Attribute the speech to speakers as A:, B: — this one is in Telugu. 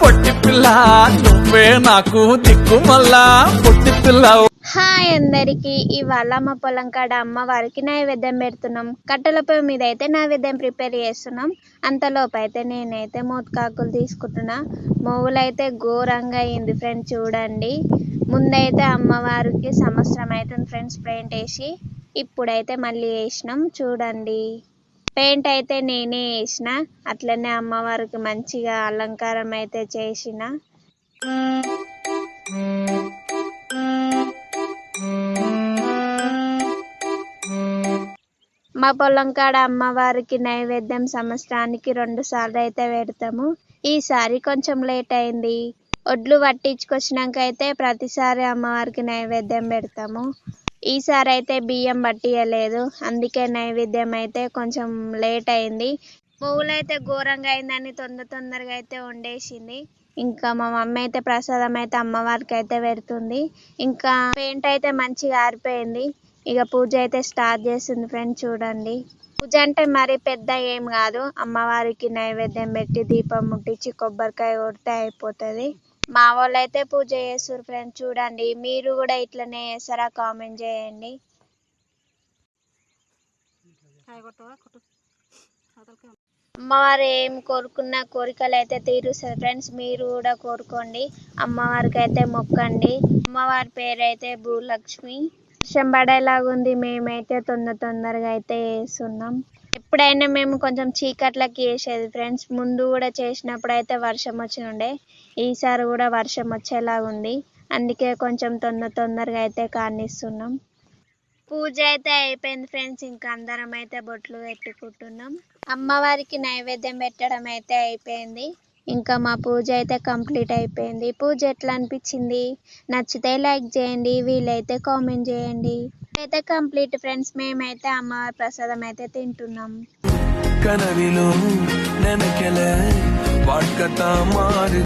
A: పొట్టి పిల్ల నువ్వే నాకు దిక్కు మళ్ళా. పొట్టి పిల్ల
B: హాయ్ అందరికి ఇవాళ మా పొలం కాడ అమ్మవారికి నైవేద్యం పెడుతున్నాం. కట్టెల పొయ్యి మీద అయితే నైవేద్యం ప్రిపేర్ చేస్తున్నాం. అంతలోపు అయితే నేనైతే మోతకాకులు తీసుకుంటున్నా. మొవ్వులు అయితే ఘోరంగా అయింది ఫ్రెండ్స్ చూడండి. ముందైతే అమ్మవారికి సంవత్సరం అవుతుంది ఫ్రెండ్స్ పెయింట్ వేసి. ఇప్పుడైతే మళ్ళీ వేసినాం చూడండి. పెయింట్ అయితే నేనే వేసిన అట్లనే అమ్మవారికి మంచిగా అలంకారం అయితే చేసిన. మా పొలం కాడ అమ్మవారికి నైవేద్యం సంవత్సరానికి రెండు సార్లు అయితే పెడతాము. ఈసారి కొంచెం లేట్ అయింది. ఒడ్లు పట్టించుకొచ్చినాక అయితే ప్రతిసారి అమ్మవారికి నైవేద్యం పెడతాము. ఈసారి అయితే బియ్యం పట్టియలేదు. అందుకే నైవేద్యం అయితే కొంచెం లేట్ అయింది. పువ్వులు అయితే ఘోరంగా అయిందని తొందర తొందరగా అయితే వండేసింది. ఇంకా మా మమ్మీ అయితే ప్రసాదం అయితే అమ్మవారికి అయితే పెడుతుంది. ఇంకా పెయింట్ అయితే మంచిగా ఆరిపోయింది. ఇక పూజ అయితే స్టార్ట్ చేస్తుంది ఫ్రెండ్స్ చూడండి. పూజ అంటే మరి పెద్ద ఏం కాదు. అమ్మవారికి నైవేద్యం పెట్టి దీపం ముట్టించి కొబ్బరికాయ కొడితే అయిపోతుంది. మా వాళ్ళు అయితే పూజ చేస్తారు ఫ్రెండ్స్ చూడండి. మీరు కూడా ఇట్లనే చేస్తారా? కామెంట్ చేయండి. అమ్మవారు ఏం కోరుకున్న కోరికలు అయితే తీరుస్తారు ఫ్రెండ్స్. మీరు కూడా కోరుకోండి. అమ్మవారికి అయితే మొక్కండి. అమ్మవారి పేరు అయితే భూలక్ష్మి. వర్షం పడేలాగా ఉంది మేమైతే తొందర తొందరగా అయితే వేస్తున్నాం. ఎప్పుడైనా మేము కొంచెం చీకట్లకి వేసేది ఫ్రెండ్స్ ముందు కూడా చేసినప్పుడు అయితే వర్షం వచ్చి ఉండే ఈసారి కూడా వర్షం వచ్చేలాగా ఉంది. అందుకే కొంచెం తొందర తొందరగా అయితే కానిస్తున్నాం. పూజ అయితే అయిపోయింది ఫ్రెండ్స్. ఇంకా అందరం అయితే బొట్లు పెట్టుకుంటున్నాం. అమ్మవారికి నైవేద్యం పెట్టడం అయితే అయిపోయింది. ఇంకా మా పూజ అయితే కంప్లీట్ అయిపోయింది. పూజ ఎట్లా అనిపించింది? నచ్చితే లైక్ చేయండి. వీలైతే కామెంట్ చేయండి. అయితే కంప్లీట్ ఫ్రెండ్స్ మేమైతే అమ్మవారి ప్రసాదం అయితే తింటున్నాం.
A: కనవిలో నెనకెల వాడ్కత మారు